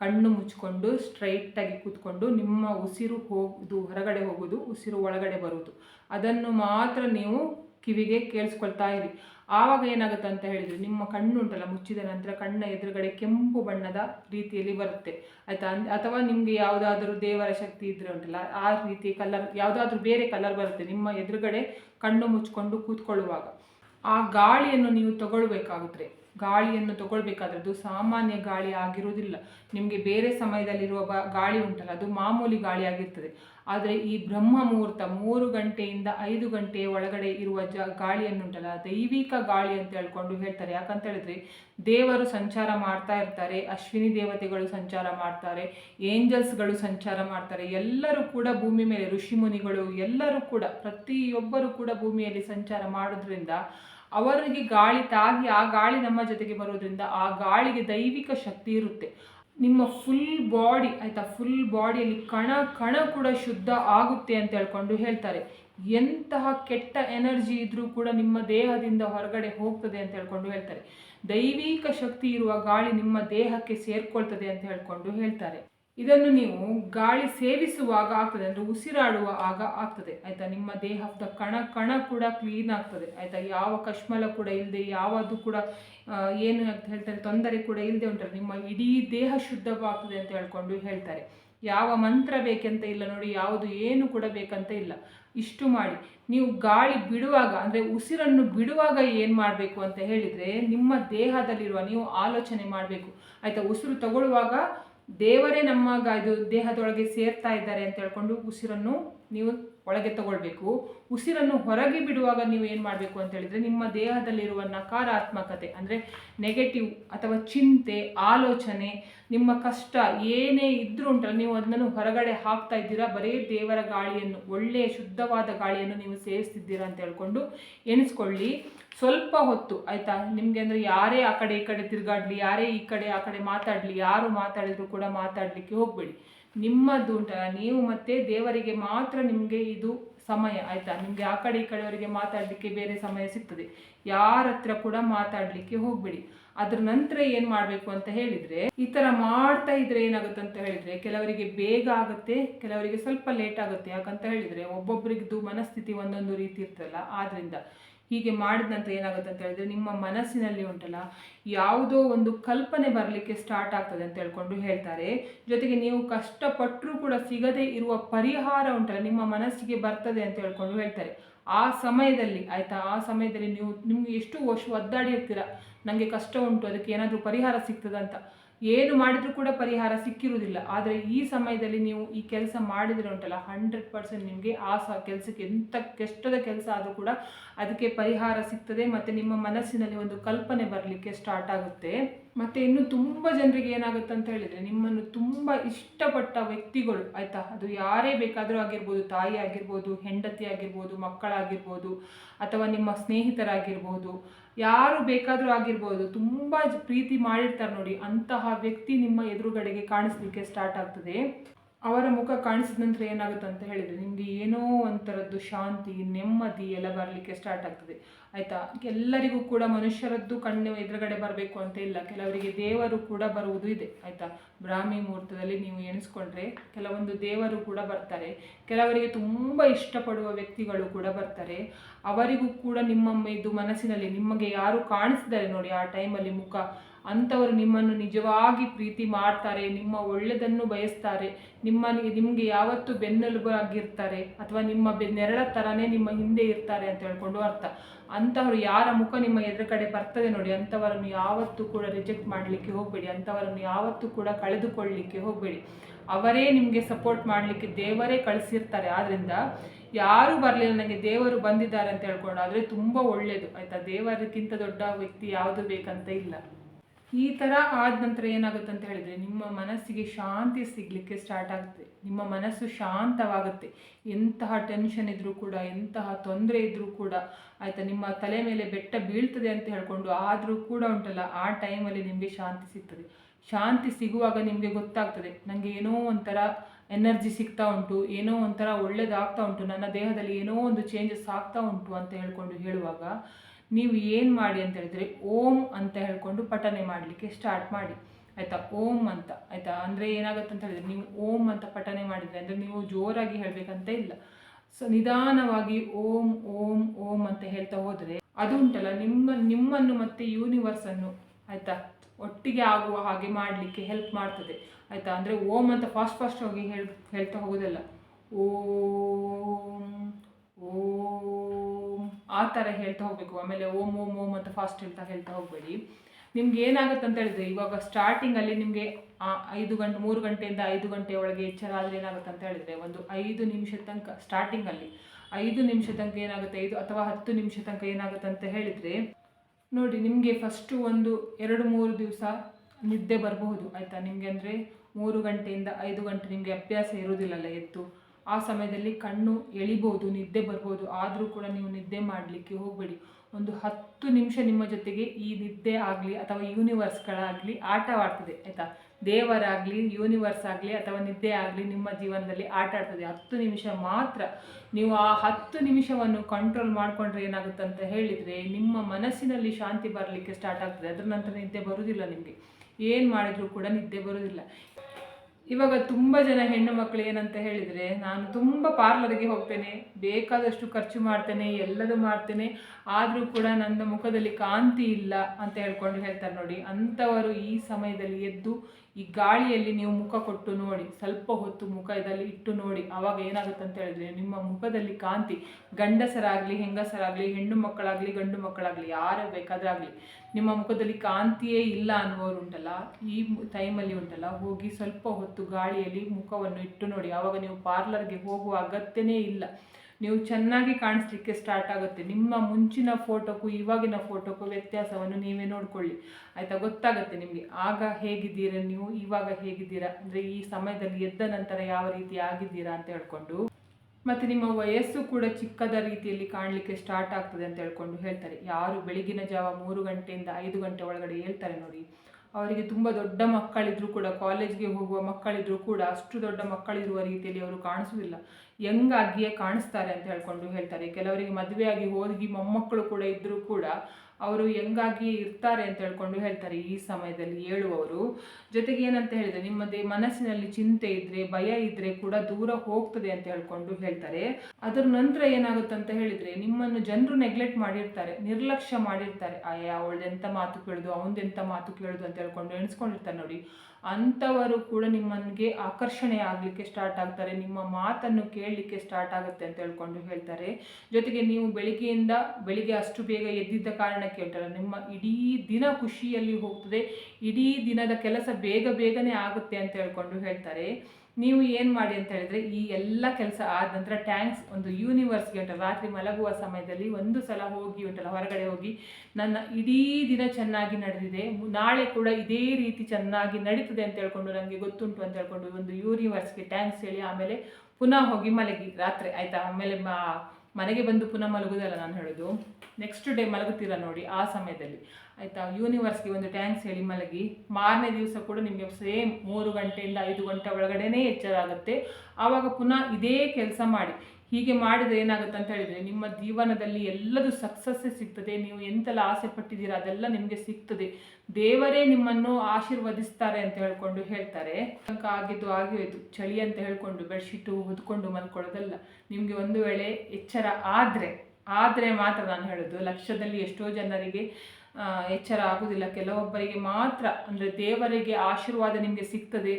ಕಣ್ಣು ಮುಚ್ಕೊಂಡು ಸ್ಟ್ರೈಟಾಗಿ ಕೂತ್ಕೊಂಡು ನಿಮ್ಮ ಉಸಿರು ಹೋಗೋದು, ಹೊರಗಡೆ ಹೋಗೋದು, ಉಸಿರು ಒಳಗಡೆ ಬರುವುದು. ಅದನ್ನು ಮಾತ್ರ ನೀವು ಕಿವಿಗೆ ಕೇಳಿಸ್ಕೊಳ್ತಾ ಇರಿ. ಆವಾಗ ಏನಾಗುತ್ತೆ ಅಂತ ಹೇಳಿದರೆ ನಿಮ್ಮ ಕಣ್ಣು ಉಂಟಲ್ಲ ಮುಚ್ಚಿದ ನಂತರ ಕಣ್ಣ ಎದುರುಗಡೆ ಕೆಂಪು ಬಣ್ಣದ ರೀತಿಯಲ್ಲಿ ಬರುತ್ತೆ. ಆಯಿತಾ? ಅಥವಾ ನಿಮಗೆ ಯಾವುದಾದ್ರೂ ದೇವರ ಶಕ್ತಿ ಇದ್ದರೆ ಉಂಟಲ್ಲ, ಆ ರೀತಿ ಕಲರ್ ಯಾವುದಾದ್ರೂ ಬೇರೆ ಕಲರ್ ಬರುತ್ತೆ ನಿಮ್ಮ ಎದುರುಗಡೆ ಕಣ್ಣು ಮುಚ್ಕೊಂಡು ಕೂತ್ಕೊಳ್ಳುವಾಗ. ಆ ಗಾಳಿಯನ್ನು ನೀವು ತಗೊಳ್ಬೇಕಾಗುತ್ತೆ ಗಾಳಿಯನ್ನು ತಗೊಳ್ಬೇಕಾದ್ರದ್ದು ಸಾಮಾನ್ಯ ಗಾಳಿ ಆಗಿರುವುದಿಲ್ಲ. ನಿಮಗೆ ಬೇರೆ ಸಮಯದಲ್ಲಿರುವ ಬ, ಗಾಳಿ ಉಂಟಲ್ಲ, ಅದು ಮಾಮೂಲಿ ಗಾಳಿ ಆಗಿರ್ತದೆ. ಆದರೆ ಈ ಬ್ರಹ್ಮ ಮುಹೂರ್ತ ಮೂರು ಗಂಟೆಯಿಂದ ಐದು ಗಂಟೆಯ ಒಳಗಡೆ ಇರುವ ಜ ಗಾಳಿಯನ್ನುಂಟಲ್ಲ ದೈವಿಕ ಗಾಳಿ ಅಂತ ಹೇಳ್ಕೊಂಡು ಹೇಳ್ತಾರೆ. ಯಾಕಂತ ಹೇಳಿದ್ರೆ ದೇವರು ಸಂಚಾರ ಮಾಡ್ತಾ ಇರ್ತಾರೆ, ಅಶ್ವಿನಿ ದೇವತೆಗಳು ಸಂಚಾರ ಮಾಡ್ತಾರೆ, ಏಂಜಲ್ಸ್ಗಳು ಸಂಚಾರ ಮಾಡ್ತಾರೆ. ಎಲ್ಲರೂ ಕೂಡ ಭೂಮಿ ಮೇಲೆ ಋಷಿಮುನಿಗಳು ಎಲ್ಲರೂ ಕೂಡ, ಪ್ರತಿಯೊಬ್ಬರು ಕೂಡ ಭೂಮಿಯಲ್ಲಿ ಸಂಚಾರ ಮಾಡೋದ್ರಿಂದ ಅವರಿಗೆ ಗಾಳಿ ತಾಗಿ ಆ ಗಾಳಿ ನಮ್ಮ ಜೊತೆಗೆ ಬರೋದ್ರಿಂದ ಆ ಗಾಳಿಗೆ ದೈವಿಕ ಶಕ್ತಿ ಇರುತ್ತೆ. ನಿಮ್ಮ ಫುಲ್ ಬಾಡಿ ಆಯಿತಾ? ಫುಲ್ ಬಾಡಿಯಲ್ಲಿ ಕಣ ಕಣ ಕೂಡ ಶುದ್ಧ ಆಗುತ್ತೆ ಅಂತ ಹೇಳ್ಕೊಂಡು ಹೇಳ್ತಾರೆ. ಎಂತಹ ಕೆಟ್ಟ ಎನರ್ಜಿ ಇದ್ರೂ ಕೂಡ ನಿಮ್ಮ ದೇಹದಿಂದ ಹೊರಗಡೆ ಹೋಗ್ತದೆ ಅಂತ ಹೇಳ್ಕೊಂಡು ಹೇಳ್ತಾರೆ. ದೈವಿಕ ಶಕ್ತಿ ಇರುವ ಗಾಳಿ ನಿಮ್ಮ ದೇಹಕ್ಕೆ ಸೇರ್ಕೊಳ್ತದೆ ಅಂತ ಹೇಳ್ಕೊಂಡು ಹೇಳ್ತಾರೆ. ಇದನ್ನು ನೀವು ಗಾಳಿ ಸೇವಿಸುವಾಗ ಆಗ್ತದೆ ಅಂದರೆ ಉಸಿರಾಡುವ ಆಗ ಆಗ್ತದೆ. ಆಯಿತಾ? ನಿಮ್ಮ ದೇಹದ ಕಣ ಕಣ ಕೂಡ ಕ್ಲೀನ್ ಆಗ್ತದೆ. ಆಯಿತಾ? ಯಾವ ಕಶ್ಮಲ ಕೂಡ ಇಲ್ಲದೆ ಯಾವುದು ಕೂಡ ಏನು ಅಂತ ಹೇಳ್ತಾರೆ, ತೊಂದರೆ ಕೂಡ ಇಲ್ಲದೆ ಉಂಟಲ್ಲ, ನಿಮ್ಮ ಇಡೀ ದೇಹ ಶುದ್ಧವಾಗ್ತದೆ ಅಂತ ಹೇಳ್ಕೊಂಡು ಹೇಳ್ತಾರೆ. ಯಾವ ಮಂತ್ರ ಬೇಕಂತ ಇಲ್ಲ ನೋಡಿ, ಯಾವುದು ಏನು ಕೂಡ ಬೇಕಂತ ಇಲ್ಲ. ಇಷ್ಟು ಮಾಡಿ. ನೀವು ಗಾಳಿ ಬಿಡುವಾಗ, ಅಂದರೆ ಉಸಿರನ್ನು ಬಿಡುವಾಗ ಏನು ಮಾಡಬೇಕು ಅಂತ ಹೇಳಿದರೆ, ನಿಮ್ಮ ದೇಹದಲ್ಲಿರುವ ನೀವು ಆಲೋಚನೆ ಮಾಡಬೇಕು. ಆಯಿತಾ? ಉಸಿರು ತಗೊಳ್ಳುವಾಗ ದೇವರೇ ನಮ್ಮ ಇದು ದೇಹದೊಳಗೆ ಸೇರ್ತಾ ಇದ್ದಾರೆ ಅಂತ ಹೇಳ್ಕೊಂಡು ಉಸಿರನ್ನು ನೀವು ಒಳಗೆ ತಗೊಳ್ಬೇಕು. ಉಸಿರನ್ನು ಹೊರಗೆ ಬಿಡುವಾಗ ನೀವು ಏನು ಮಾಡಬೇಕು ಅಂತ ಹೇಳಿದ್ರೆ ನಿಮ್ಮ ದೇಹದಲ್ಲಿರುವ ನಕಾರಾತ್ಮಕತೆ, ಅಂದರೆ ನೆಗೆಟಿವ್ ಅಥವಾ ಚಿಂತೆ, ಆಲೋಚನೆ, ನಿಮ್ಮ ಕಷ್ಟ ಏನೇ ಇದ್ರೂ ಉಂಟಲ್ಲ, ನೀವು ಅದನ್ನು ಹೊರಗಡೆ ಹಾಕ್ತಾ ಇದ್ದೀರಾ, ಬರೀ ದೇವರ ಗಾಳಿಯನ್ನು ಒಳ್ಳೆಯ ಶುದ್ಧವಾದ ಗಾಳಿಯನ್ನು ನೀವು ಸೇವಿಸ್ತಿದ್ದೀರಾ ಅಂತ ಹೇಳ್ಕೊಂಡು ಎಣಿಸ್ಕೊಳ್ಳಿ. ಸ್ವಲ್ಪ ಹೊತ್ತು, ಆಯಿತಾ? ನಿಮಗೆ ಅಂದರೆ ಯಾರೇ ಆ ಕಡೆ ಈ ಕಡೆ ತಿರುಗಾಡಲಿ, ಯಾರೇ ಈ ಕಡೆ ಆ ಕಡೆ ಮಾತಾಡಲಿ, ಯಾರು ಮಾತಾಡಿದ್ರು ಕೂಡ ಮಾತಾಡಲಿಕ್ಕೆ ಹೋಗಬೇಡಿ. ನಿಮ್ಮದು ಉಂಟಲ್ಲ, ನೀವು ಮತ್ತೆ ದೇವರಿಗೆ ಮಾತ್ರ ನಿಮಗೆ ಇದು ಸಮಯ, ಆಯ್ತಾ? ನಿಮಗೆ ಆ ಕಡೆ ಈ ಕಡೆಯವರಿಗೆ ಮಾತಾಡಲಿಕ್ಕೆ ಬೇರೆ ಸಮಯ ಸಿಗ್ತದೆ. ಯಾರ ಹತ್ರ ಕೂಡ ಮಾತಾಡಲಿಕ್ಕೆ ಹೋಗಬೇಡಿ. ಅದ್ರ ನಂತರ ಏನು ಮಾಡಬೇಕು ಅಂತ ಹೇಳಿದರೆ, ಈ ಥರ ಮಾಡ್ತಾ ಇದ್ರೆ ಏನಾಗುತ್ತೆ ಅಂತ ಹೇಳಿದರೆ, ಕೆಲವರಿಗೆ ಬೇಗ ಆಗುತ್ತೆ, ಕೆಲವರಿಗೆ ಸ್ವಲ್ಪ ಲೇಟ್ ಆಗುತ್ತೆ ಯಾಕಂತ ಹೇಳಿದರೆ ಒಬ್ಬೊಬ್ಬರಿಗದು ಮನಸ್ಥಿತಿ ಒಂದೊಂದು ರೀತಿ ಇರ್ತಲ್ಲ ಆದ್ದರಿಂದ ಹೀಗೆ ಮಾಡಿದ ನಂತರ ಏನಾಗುತ್ತೆ ಅಂತ ಹೇಳಿದ್ರೆ ನಿಮ್ಮ ಮನಸ್ಸಿನಲ್ಲಿ ಉಂಟಲ್ಲ, ಯಾವುದೋ ಒಂದು ಕಲ್ಪನೆ ಬರಲಿಕ್ಕೆ ಸ್ಟಾರ್ಟ್ ಆಗ್ತದೆ ಅಂತ ಹೇಳ್ಕೊಂಡು ಹೇಳ್ತಾರೆ. ಜೊತೆಗೆ ನೀವು ಕಷ್ಟಪಟ್ಟರೂ ಕೂಡ ಸಿಗದೇ ಇರುವ ಪರಿಹಾರ ಉಂಟಲ್ಲ, ನಿಮ್ಮ ಮನಸ್ಸಿಗೆ ಬರ್ತದೆ ಅಂತ ಹೇಳ್ಕೊಂಡು ಹೇಳ್ತಾರೆ. ಆ ಸಮಯದಲ್ಲಿ, ಆಯಿತಾ? ಆ ಸಮಯದಲ್ಲಿ ನೀವು ನಿಮ್ಗೆ ಎಷ್ಟು ವರ್ಷ ಒದ್ದಾಡಿರ್ತೀರ ನನಗೆ ಕಷ್ಟ ಉಂಟು, ಅದಕ್ಕೆ ಏನಾದರೂ ಪರಿಹಾರ ಸಿಗ್ತದಂತ ಏನು ಮಾಡಿದರೂ ಕೂಡ ಪರಿಹಾರ ಸಿಕ್ಕಿರುವುದಿಲ್ಲ. ಆದರೆ ಈ ಸಮಯದಲ್ಲಿ ನೀವು ಈ ಕೆಲಸ ಮಾಡಿದರೆ ಉಂಟಲ್ಲ ಹಂಡ್ರೆಡ್ ಪರ್ಸೆಂಟ್ ನಿಮಗೆ ಆ ಸ ಕೆಲಸಕ್ಕೆ ಎಂಥ ಕೆಷ್ಟದ ಕೆಲಸ ಆದರೂ ಕೂಡ ಅದಕ್ಕೆ ಪರಿಹಾರ ಸಿಗ್ತದೆ ಮತ್ತು ನಿಮ್ಮ ಮನಸ್ಸಿನಲ್ಲಿ ಒಂದು ಕಲ್ಪನೆ ಬರಲಿಕ್ಕೆ ಸ್ಟಾರ್ಟ್ ಆಗುತ್ತೆ. ಮತ್ತು ಇನ್ನು ತುಂಬ ಜನರಿಗೆ ಏನಾಗುತ್ತೆ ಅಂತ ಹೇಳಿದರೆ ನಿಮ್ಮನ್ನು ತುಂಬ ಇಷ್ಟಪಟ್ಟ ವ್ಯಕ್ತಿಗಳು ಆಯಿತಾ? ಅದು ಯಾರೇ ಬೇಕಾದರೂ ಆಗಿರ್ಬೋದು, ತಾಯಿ ಆಗಿರ್ಬೋದು, ಹೆಂಡತಿ ಆಗಿರ್ಬೋದು, ಮಕ್ಕಳಾಗಿರ್ಬೋದು, ಅಥವಾ ನಿಮ್ಮ ಸ್ನೇಹಿತರಾಗಿರ್ಬೋದು, ಯಾರು ಬೇಕಾದರೂ ಆಗಿರ್ಬೋದು, ತುಂಬ ಪ್ರೀತಿ ಮಾಡಿರ್ತಾರೆ ನೋಡಿ, ಅಂತಹ ವ್ಯಕ್ತಿ ನಿಮ್ಮ ಎದುರುಗಡೆಗೆ ಕಾಣಿಸ್ಲಿಕ್ಕೆ ಸ್ಟಾರ್ಟ್ ಆಗ್ತದೆ. ಅವರ ಮುಖ ಕಾಣಿಸಿದ ನಂತರ ಏನಾಗುತ್ತೆ ಅಂತ ಹೇಳಿದರೆ, ನಿಮಗೆ ಏನೋ ಒಂಥರದ್ದು ಶಾಂತಿ, ನೆಮ್ಮದಿ ಎಲ್ಲ ಬರಲಿಕ್ಕೆ ಸ್ಟಾರ್ಟ್ ಆಗ್ತದೆ. ಆಯಿತಾ? ಎಲ್ಲರಿಗೂ ಕೂಡ ಮನುಷ್ಯರದ್ದು ಕಣ್ಣು ಎದುರುಗಡೆ ಬರಬೇಕು ಅಂತ ಇಲ್ಲ. ಕೆಲವರಿಗೆ ದೇವರು ಕೂಡ ಬರುವುದು ಇದೆ. ಆಯಿತಾ? ಬ್ರಾಹ್ಮಿ ಮುಹೂರ್ತದಲ್ಲಿ ನೀವು ಎಣಿಸ್ಕೊಂಡ್ರೆ ಕೆಲವೊಂದು ದೇವರು ಕೂಡ ಬರ್ತಾರೆ. ಕೆಲವರಿಗೆ ತುಂಬ ಇಷ್ಟಪಡುವ ವ್ಯಕ್ತಿಗಳು ಕೂಡ ಬರ್ತಾರೆ. ಅವರಿಗೂ ಕೂಡ ನಿಮ್ಮ ಇದು ಮನಸ್ಸಿನಲ್ಲಿ ನಿಮಗೆ ಯಾರು ಕಾಣಿಸಿದ್ದಾರೆ ನೋಡಿ, ಆ ಟೈಮಲ್ಲಿ ಮುಖ ಅಂಥವರು ನಿಮ್ಮನ್ನು ನಿಜವಾಗಿ ಪ್ರೀತಿ ಮಾಡ್ತಾರೆ, ನಿಮ್ಮ ಒಳ್ಳೆಯದನ್ನು ಬಯಸ್ತಾರೆ ನಿಮ್ಮ ನಿಮಗೆ ಯಾವತ್ತು ಬೆನ್ನೆಲುಬಾಗಿರ್ತಾರೆ ಅಥವಾ ನಿಮ್ಮ ಬೆ, ನೆರಳ ಥರನೇ ನಿಮ್ಮ ಹಿಂದೆ ಇರ್ತಾರೆ ಅಂತ ಹೇಳ್ಕೊಂಡು ಅರ್ಥ. ಅಂಥವ್ರು ಯಾರ ಮುಖ ನಿಮ್ಮ ಎದುರುಗಡೆ ಬರ್ತದೆ ನೋಡಿ, ಅಂಥವರನ್ನು ಯಾವತ್ತೂ ಕೂಡ ರಿಜೆಕ್ಟ್ ಮಾಡಲಿಕ್ಕೆ ಹೋಗಬೇಡಿ, ಅಂಥವರನ್ನು ಯಾವತ್ತೂ ಕೂಡ ಕಳೆದುಕೊಳ್ಳಲಿಕ್ಕೆ ಹೋಗಬೇಡಿ. ಅವರೇ ನಿಮಗೆ ಸಪೋರ್ಟ್ ಮಾಡಲಿಕ್ಕೆ ದೇವರೇ ಕಳಿಸಿರ್ತಾರೆ. ಆದ್ದರಿಂದ ಯಾರೂ ಬರಲಿಲ್ಲ. ನನಗೆ ದೇವರು ಬಂದಿದ್ದಾರೆ ಅಂತ ಹೇಳ್ಕೊಂಡು ಆದರೆ ತುಂಬ ಒಳ್ಳೆಯದು ಆಯಿತಾ? ದೇವರಕ್ಕಿಂತ ದೊಡ್ಡ ವ್ಯಕ್ತಿ ಯಾವುದು ಬೇಕಂತ ಇಲ್ಲ. ಈ ಥರ ಆದ ನಂತರ ಏನಾಗುತ್ತೆ ಅಂತ ಹೇಳಿದರೆ ನಿಮ್ಮ ಮನಸ್ಸಿಗೆ ಶಾಂತಿ ಸಿಗಲಿಕ್ಕೆ ಸ್ಟಾರ್ಟ್ ಆಗುತ್ತೆ. ನಿಮ್ಮ ಮನಸ್ಸು ಶಾಂತವಾಗುತ್ತೆ. ಎಂತಹ ಟೆನ್ಷನ್ ಇದ್ದರೂ ಕೂಡ, ಎಂತಹ ತೊಂದರೆ ಇದ್ದರೂ ಕೂಡ, ಆಯಿತಾ? ನಿಮ್ಮ ತಲೆ ಮೇಲೆ ಬೆಟ್ಟ ಬೀಳ್ತದೆ ಅಂತ ಹೇಳ್ಕೊಂಡು ಆದರೂ ಕೂಡ ಉಂಟಲ್ಲ, ಆ ಟೈಮಲ್ಲಿ ನಿಮಗೆ ಶಾಂತಿ ಸಿಗ್ತದೆ. ಶಾಂತಿ ಸಿಗುವಾಗ ನಿಮಗೆ ಗೊತ್ತಾಗ್ತದೆ. ನನಗೆ ಏನೋ ಒಂಥರ ಎನರ್ಜಿ ಸಿಗ್ತಾ ಉಂಟು, ಏನೋ ಒಂಥರ ಒಳ್ಳೇದಾಗ್ತಾ ಉಂಟು, ನನ್ನ ದೇಹದಲ್ಲಿ ಏನೋ ಒಂದು ಚೇಂಜಸ್ ಆಗ್ತಾ ಉಂಟು ಅಂತ ಹೇಳ್ಕೊಂಡು ಹೇಳುವಾಗ ನೀವು ಏನು ಮಾಡಿ ಅಂತ ಹೇಳಿದರೆ ಓಂ ಅಂತ ಹೇಳ್ಕೊಂಡು ಪಠನೆ ಮಾಡಲಿಕ್ಕೆ ಸ್ಟಾರ್ಟ್ ಮಾಡಿ. ಆಯಿತಾ? ಓಂ ಅಂತ. ಆಯಿತಾ? ಅಂದರೆ ಏನಾಗುತ್ತೆ ಅಂತ ಹೇಳಿದರೆ ನೀವು ಓಂ ಅಂತ ಪಠನೆ ಮಾಡಿದರೆ, ಅಂದರೆ ನೀವು ಜೋರಾಗಿ ಹೇಳಬೇಕಂತ ಇಲ್ಲ. ಸೊ ನಿಧಾನವಾಗಿ ಓಂ ಓಂ ಓಂ ಅಂತ ಹೇಳ್ತಾ ಹೋದರೆ ಅದು ಉಂಟಲ್ಲ, ನಿಮ್ಮ, ನಿಮ್ಮನ್ನು ಮತ್ತು ಯೂನಿವರ್ಸನ್ನು ಆಯಿತಾ? ಒಟ್ಟಿಗೆ ಆಗುವ ಹಾಗೆ ಮಾಡಲಿಕ್ಕೆ ಹೆಲ್ಪ್ ಮಾಡ್ತದೆ. ಆಯಿತಾ? ಅಂದರೆ ಓಂ ಅಂತ ಫಾಸ್ಟ್ ಫಾಸ್ಟ್ ಹೋಗಿ ಹೇಳ್, ಹೇಳ್ತಾ ಹೋಗೋದಲ್ಲ. ಓಂ ಓಂ ಆ ಥರ ಹೇಳ್ತಾ ಹೋಗಬೇಕು. ಆಮೇಲೆ ಓಂ ಓಂ ಓಂ ಅಂತ ಫಾಸ್ಟ್ ಹೇಳ್ತಾ ಹೇಳ್ತಾ ಹೋಗಬೇಡಿ. ನಿಮ್ಗೆ ಏನಾಗುತ್ತೆ ಅಂತ ಹೇಳಿದ್ರೆ, ಇವಾಗ ಸ್ಟಾರ್ಟಿಂಗಲ್ಲಿ ನಿಮಗೆ ಐದು ಗಂಟೆ, ಮೂರು ಗಂಟೆಯಿಂದ ಐದು ಗಂಟೆ ಒಳಗೆ ಎಚ್ಚರ ಆದರೆ ಏನಾಗುತ್ತೆ ಅಂತ ಹೇಳಿದ್ರೆ, ಒಂದು ಐದು ನಿಮಿಷ ತನಕ ಸ್ಟಾರ್ಟಿಂಗಲ್ಲಿ ಐದು ನಿಮಿಷ ತನಕ ಏನಾಗುತ್ತೆ, ಐದು ಅಥವಾ ಹತ್ತು ನಿಮಿಷ ತನಕ ಏನಾಗುತ್ತೆ ಅಂತ ಹೇಳಿದರೆ ನೋಡಿ, ನಿಮಗೆ ಫಸ್ಟು ಒಂದು ಎರಡು ಮೂರು ದಿವಸ ನಿದ್ದೆ ಬರಬಹುದು, ಆಯಿತಾ? ನಿಮಗೆ ಅಂದರೆ ಮೂರು ಗಂಟೆಯಿಂದ ಐದು ಗಂಟೆ ನಿಮಗೆ ಅಭ್ಯಾಸ ಇರೋದಿಲ್ಲಲ್ಲ ಎತ್ತು ಆ ಸಮಯದಲ್ಲಿ ಕಣ್ಣು ಎಳಿಬೋದು ನಿದ್ದೆ ಬರ್ಬೋದು ಆದರೂ ಕೂಡ ನೀವು ನಿದ್ದೆ ಮಾಡಲಿಕ್ಕೆ ಹೋಗಬೇಡಿ. ಒಂದು ಹತ್ತು ನಿಮಿಷ ನಿಮ್ಮ ಜೊತೆಗೆ ಈ ನಿದ್ದೆ ಆಗಲಿ ಅಥವಾ ಯೂನಿವರ್ಸ್ಗಳಾಗಲಿ ಆಟವಾಡ್ತದೆ, ಆಯಿತಾ? ದೇವರಾಗಲಿ ಯೂನಿವರ್ಸ್ ಆಗಲಿ ಅಥವಾ ನಿದ್ದೆ ಆಗಲಿ ನಿಮ್ಮ ಜೀವನದಲ್ಲಿ ಆಟ ಆಡ್ತದೆ. ಹತ್ತು ನಿಮಿಷ ಮಾತ್ರ ನೀವು ಆ ಹತ್ತು ನಿಮಿಷವನ್ನು ಕಂಟ್ರೋಲ್ ಮಾಡಿಕೊಂಡ್ರೆ ಏನಾಗುತ್ತೆ ಅಂತ ಹೇಳಿದರೆ ನಿಮ್ಮ ಮನಸ್ಸಿನಲ್ಲಿ ಶಾಂತಿ ಬರಲಿಕ್ಕೆ ಸ್ಟಾರ್ಟ್ ಆಗ್ತದೆ. ಅದರ ನಂತರ ನಿದ್ದೆ ಬರುವುದಿಲ್ಲ ನಿಮಗೆ. ಏನು ಮಾಡಿದರೂ ಕೂಡ ನಿದ್ದೆ ಬರುವುದಿಲ್ಲ ಇವಾಗ ತುಂಬ ಜನ ಹೆಣ್ಣು ಮಕ್ಕಳು ಏನಂತ ಹೇಳಿದರೆ, ನಾನು ತುಂಬ ಪಾರ್ಲರ್ಗೆ ಹೋಗ್ತೇನೆ, ಬೇಕಾದಷ್ಟು ಖರ್ಚು ಮಾಡ್ತೇನೆ, ಎಲ್ಲದೂ ಮಾಡ್ತೇನೆ, ಆದರೂ ಕೂಡ ನನ್ನ ಮುಖದಲ್ಲಿ ಕಾಂತಿ ಇಲ್ಲ ಅಂತ ಹೇಳ್ಕೊಂಡು ಹೇಳ್ತಾರೆ ನೋಡಿ. ಅಂಥವರು ಈ ಸಮಯದಲ್ಲಿ ಎದ್ದು ಈ ಗಾಳಿಯಲ್ಲಿ ನೀವು ಮುಖ ಕೊಟ್ಟು ನೋಡಿ, ಸ್ವಲ್ಪ ಹೊತ್ತು ಮುಖ ಇದರಲ್ಲಿ ಇಟ್ಟು ನೋಡಿ ಆವಾಗ ಏನಾಗುತ್ತೆ ಅಂತ ಹೇಳಿದ್ರೆ, ನಿಮ್ಮ ಮುಖದಲ್ಲಿ ಕಾಂತಿ, ಗಂಡಸರಾಗಲಿ, ಹೆಂಗಸರಾಗಲಿ, ಹೆಣ್ಣು ಮಕ್ಕಳಾಗಲಿ, ಗಂಡು ಮಕ್ಕಳಾಗಲಿ, ಯಾರೇ ಬೇಕಾದ್ರಾಗಲಿ ನಿಮ್ಮ ಮುಖದಲ್ಲಿ ಕಾಂತಿಯೇ ಇಲ್ಲ ಅನ್ನುವರು ಉಂಟಲ್ಲ, ಈ ಟೈಮಲ್ಲಿ ಉಂಟಲ್ಲ, ಹೋಗಿ ಸ್ವಲ್ಪ ಹೊತ್ತು ಗಾಳಿಯಲ್ಲಿ ಮುಖವನ್ನು ಇಟ್ಟು ನೋಡಿ ಆವಾಗ ನೀವು ಪಾರ್ಲರ್ಗೆ ಹೋಗುವ ಅಗತ್ಯನೇ ಇಲ್ಲ. ನೀವು ಚೆನ್ನಾಗಿ ಕಾಣಿಸ್ಲಿಕ್ಕೆ ಸ್ಟಾರ್ಟ್ ಆಗುತ್ತೆ. ನಿಮ್ಮ ಮುಂಚಿನ ಫೋಟೋಕ್ಕೂ ಇವಾಗಿನ ಫೋಟೋಕ್ಕೂ ವ್ಯತ್ಯಾಸವನ್ನು ನೀವೇ ನೋಡ್ಕೊಳ್ಳಿ. ಆಯಿತಾ? ಗೊತ್ತಾಗುತ್ತೆ ನಿಮಗೆ. ಆಗ ಹೇಗಿದ್ದೀರಾ ನೀವು? ಇವಾಗ ಹೇಗಿದ್ದೀರಾ? ಅಂದರೆ ಈ ಸಮಯದಲ್ಲಿ ಎದ್ದ ನಂತರ ಯಾವ ರೀತಿ ಆಗಿದ್ದೀರಾ ಅಂತ ಹೇಳ್ಕೊಂಡು. ಮತ್ತು ನಿಮ್ಮ ವಯಸ್ಸು ಕೂಡ ಚಿಕ್ಕದ ರೀತಿಯಲ್ಲಿ ಕಾಣಲಿಕ್ಕೆ ಸ್ಟಾರ್ಟ್ ಆಗ್ತದೆ ಅಂತ ಹೇಳ್ಕೊಂಡು ಹೇಳ್ತಾರೆ. ಯಾರು ಬೆಳಗಿನ ಜಾವ ಮೂರು ಗಂಟೆಯಿಂದ ಐದು ಗಂಟೆ ಒಳಗಡೆ ಹೇಳ್ತಾರೆ ನೋಡಿ. ಅವರಿಗೆ ತುಂಬ ದೊಡ್ಡ ಮಕ್ಕಳಿದ್ರು ಕೂಡ, ಕಾಲೇಜ್ಗೆ ಹೋಗುವ ಮಕ್ಕಳಿದ್ರು ಕೂಡ ಅಷ್ಟು ದೊಡ್ಡ ಮಕ್ಕಳಿರುವ ರೀತಿಯಲ್ಲಿ ಅವರು ಕಾಣಿಸುವುದಿಲ್ಲ. ಯಂಗಾಗಿಯೇ ಕಾಣಿಸ್ತಾರೆ ಅಂತ ಹೇಳ್ಕೊಂಡು ಹೇಳ್ತಾರೆ. ಕೆಲವರಿಗೆ ಮದುವೆಯಾಗಿ ಹೋಗಿ ಮೊಮ್ಮಕ್ಕಳು ಕೂಡ ಇದ್ದರೂ ಕೂಡ ಅವರು ಹೆಂಗಾಗಿ ಇರ್ತಾರೆ ಅಂತ ಹೇಳ್ಕೊಂಡು ಹೇಳ್ತಾರೆ ಈ ಸಮಯದಲ್ಲಿ ಹೇಳುವವರು. ಜೊತೆಗೆ ಏನಂತ ಹೇಳಿದ್ರೆ, ನಿಮ್ಮದೇ ಮನಸ್ಸಿನಲ್ಲಿ ಚಿಂತೆ ಇದ್ರೆ, ಭಯ ಇದ್ರೆ ಕೂಡ ದೂರ ಹೋಗ್ತದೆ ಅಂತ ಹೇಳ್ಕೊಂಡು ಹೇಳ್ತಾರೆ. ಅದರ ನಂತರ ಏನಾಗುತ್ತೆ ಅಂತ ಹೇಳಿದ್ರೆ, ನಿಮ್ಮನ್ನು ಜನರು ನೆಗ್ಲೆಕ್ಟ್ ಮಾಡಿರ್ತಾರೆ, ನಿರ್ಲಕ್ಷ್ಯ ಮಾಡಿರ್ತಾರೆ. ಆಯಾ ಅವಳದೆಂತ ಮಾತು ಕೇಳುದು, ಅವನದೆಂತ ಮಾತು ಕೇಳುದು ಅಂತ ಹೇಳ್ಕೊಂಡು ಎಣಿಸ್ಕೊಂಡಿರ್ತಾರೆ ನೋಡಿ. ಅಂಥವರು ಕೂಡ ನಿಮ್ಮನಿಗೆ ಆಕರ್ಷಣೆ ಆಗಲಿಕ್ಕೆ ಸ್ಟಾರ್ಟ್ ಆಗ್ತಾರೆ, ನಿಮ್ಮ ಮಾತನ್ನು ಕೇಳಲಿಕ್ಕೆ ಸ್ಟಾರ್ಟ್ ಆಗುತ್ತೆ ಅಂತ ಹೇಳ್ಕೊಂಡು ಹೇಳ್ತಾರೆ. ಜೊತೆಗೆ ನೀವು ಬೆಳಿಗ್ಗೆಯಿಂದ ಬೆಳಿಗ್ಗೆ ಅಷ್ಟು ಬೇಗ ಎದ್ದಿದ್ದ ಕಾರಣಕ್ಕೆ ಕೇಳ್ತಾರೆ, ನಿಮ್ಮ ಇಡೀ ದಿನ ಖುಷಿಯಲ್ಲಿ ಹೋಗ್ತದೆ, ಇಡೀ ದಿನದ ಕೆಲಸ ಬೇಗ ಬೇಗನೆ ಆಗುತ್ತೆ ಅಂತ ಹೇಳ್ಕೊಂಡು ಹೇಳ್ತಾರೆ. ನೀವು ಏನು ಮಾಡಿ ಅಂತ ಹೇಳಿದ್ರೆ, ಈ ಎಲ್ಲ ಕೆಲಸ ಆದ ನಂತರ ಟ್ಯಾಂಕ್ಸ್ ಒಂದು ಯೂನಿವರ್ಸ್ಗೆ ಉಂಟಲ್ಲ ರಾತ್ರಿ ಮಲಗುವ ಸಮಯದಲ್ಲಿ ಒಂದು ಸಲ ಹೋಗಿ ಉಂಟಲ್ಲ, ಹೊರಗಡೆ ಹೋಗಿ ನನ್ನ ಇಡೀ ದಿನ ಚೆನ್ನಾಗಿ ನಡೆದಿದೆ. ನಾಳೆ ಕೂಡ ಇದೇ ರೀತಿ ಚೆನ್ನಾಗಿ ನಡೀತದೆ ಅಂತ ಹೇಳ್ಕೊಂಡು ನನಗೆ ಗೊತ್ತುಂಟು ಅಂತ ಹೇಳ್ಕೊಂಡು ಒಂದು ಯೂನಿವರ್ಸ್ಗೆ ಟ್ಯಾಂಕ್ಸ್ ಹೇಳಿ ಆಮೇಲೆ ಪುನಃ ಹೋಗಿ ಮಲಗಿ ರಾತ್ರಿ, ಆಯಿತಾ? ಆಮೇಲೆ ಮಾ ಮನೆಗೆ ಬಂದು ಪುನಃ ಮಲಗೋದಲ್ಲ ನಾನು ಹೇಳೋದು. ನೆಕ್ಸ್ಟ್ ಡೇ ಮಲಗುತ್ತೀರ ನೋಡಿ, ಆ ಸಮಯದಲ್ಲಿ. ಆಯಿತಾ? ಯೂನಿವರ್ಸ್ಗೆ ಒಂದು ಟ್ಯಾಂಕ್ಸ್ ಹೇಳಿ ಮಲಗಿ, ಮಾರನೇ ದಿವಸ ಕೂಡ ನಿಮಗೆ ಸೇಮ್ ಮೂರು ಗಂಟೆಯಿಂದ ಐದು ಗಂಟೆ ಒಳಗಡೆನೇ ಎಚ್ಚರ ಆಗುತ್ತೆ ಆವಾಗ ಪುನಃ ಇದೇ ಕೆಲಸ ಮಾಡಿ. ಹೀಗೆ ಮಾಡಿದರೆ ಏನಾಗುತ್ತೆ ಅಂತ ಹೇಳಿದರೆ, ನಿಮ್ಮ ಜೀವನದಲ್ಲಿ ಎಲ್ಲದೂ ಸಕ್ಸಸ್ಸೇ ಸಿಗ್ತದೆ, ನೀವು ಎಂತೆಲ್ಲ ಆಸೆ ಪಟ್ಟಿದ್ದೀರಾ ಅದೆಲ್ಲ ನಿಮಗೆ ಸಿಗ್ತದೆ. ದೇವರೇ ನಿಮ್ಮನ್ನು ಆಶೀರ್ವದಿಸ್ತಾರೆ ಅಂತ ಹೇಳ್ಕೊಂಡು ಹೇಳ್ತಾರೆ. ತನಕ ಆಗಿದ್ದು ಆಗಿ ಚಳಿ ಅಂತ ಹೇಳ್ಕೊಂಡು ಬೆಡ್ಶೀಟು ಹೊದ್ಕೊಂಡು ಮಲ್ಕೊಳ್ಳೋದಲ್ಲ. ನಿಮಗೆ ಒಂದು ವೇಳೆ ಎಚ್ಚರ ಆದರೆ ಆದರೆ ಮಾತ್ರ ನಾನು ಹೇಳೋದು, ಲಕ್ಷದಲ್ಲಿ ಎಷ್ಟೋ ಜನರಿಗೆ ಎಚ್ಚರ ಆಗುವುದಿಲ್ಲ. ಕೆಲವೊಬ್ಬರಿಗೆ ಮಾತ್ರ ಅಂದರೆ ದೇವರಿಗೆ ಆಶೀರ್ವಾದ ನಿಮಗೆ ಸಿಗ್ತದೆ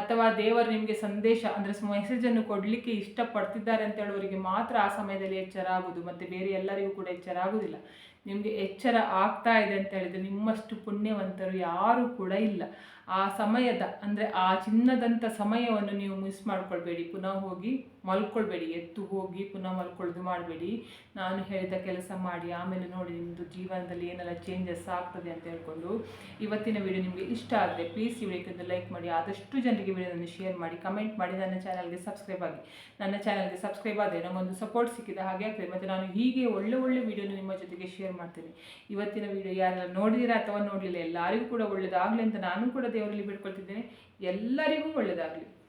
ಅಥವಾ ದೇವರು ನಿಮಗೆ ಸಂದೇಶ ಅಂದರೆ ಮೆಸೇಜನ್ನು ಕೊಡಲಿಕ್ಕೆ ಇಷ್ಟಪಡ್ತಿದ್ದಾರೆ ಅಂತ ಹೇಳೋರಿಗೆ ಮಾತ್ರ ಆ ಸಮಯದಲ್ಲಿ ಎಚ್ಚರ ಆಗುವುದು. ಮತ್ತು ಬೇರೆ ಎಲ್ಲರಿಗೂ ಕೂಡ ಎಚ್ಚರ ಆಗೋದಿಲ್ಲ ನಿಮಗೆ ಎಚ್ಚರ ಆಗ್ತಾ ಇದೆ ಅಂತ ಹೇಳಿದರೆ ನಿಮ್ಮಷ್ಟು ಪುಣ್ಯವಂತರು ಯಾರೂ ಕೂಡ ಇಲ್ಲ. ಆ ಸಮಯದ, ಅಂದರೆ ಆ ಚಿನ್ನದಂಥ ಸಮಯವನ್ನು ನೀವು ಮಿಸ್ ಮಾಡ್ಕೊಳ್ಬೇಡಿ. ಪುನಃ ಹೋಗಿ ಮಲ್ಕೊಳ್ಬೇಡಿ. ಎತ್ತು ಹೋಗಿ ಪುನಃ ಮಲ್ಕೊಳ್ಳೋದು ಮಾಡಬೇಡಿ. ನಾನು ಹೇಳಿದ ಕೆಲಸ ಮಾಡಿ. ಆಮೇಲೆ ನೋಡಿ ನಿಮ್ಮದು ಜೀವನದಲ್ಲಿ ಏನೆಲ್ಲ ಚೇಂಜಸ್ ಆಗ್ತದೆ ಅಂತ ಹೇಳ್ಕೊಂಡು ಇವತ್ತಿನ ವಿಡಿಯೋ ನಿಮಗೆ ಇಷ್ಟ ಆದರೆ ಪ್ಲೀಸ್ ಈ ವಿಡಿಯೋಕ್ಕೆ ಲೈಕ್ ಮಾಡಿ. ಆದಷ್ಟು ಜನರಿಗೆ ವಿಡಿಯೋವನ್ನು ಶೇರ್ ಮಾಡಿ. ಕಮೆಂಟ್ ಮಾಡಿ. ನನ್ನ ಚಾನಲ್ಗೆ ಸಬ್ಸ್ಕ್ರೈಬ್ ಆಗಿ. ನನ್ನ ಚಾನಲ್ಗೆ ಸಬ್ಸ್ಕ್ರೈಬ್ ಆದರೆ ನಮಗೊಂದು ಸಪೋರ್ಟ್ ಸಿಕ್ಕಿದ. ಹಾಗೆ ಆಗ್ತದೆ. ಮತ್ತು ನಾನು ಹೀಗೆ ಒಳ್ಳೆ ಒಳ್ಳೆ ವಿಡಿಯೋನ ನಿಮ್ಮ ಜೊತೆಗೆ ಶೇರ್ ಮಾಡ್ತೇನೆ. ಇವತ್ತಿನ ವಿಡಿಯೋ ಯಾರೆಲ್ಲ ನೋಡಿದಿರಾ ಅಥವಾ ನೋಡಲಿಲ್ಲ, ಎಲ್ಲರಿಗೂ ಕೂಡ ಒಳ್ಳೆಯದಾಗಲಿ ಅಂತ ನಾನು ಕೂಡ ದೇವರಲ್ಲಿ ಬಿಡ್ಕೊಳ್ತಿದ್ದೇನೆ. ಎಲ್ಲರಿಗೂ ಒಳ್ಳೆಯದಾಗಲಿ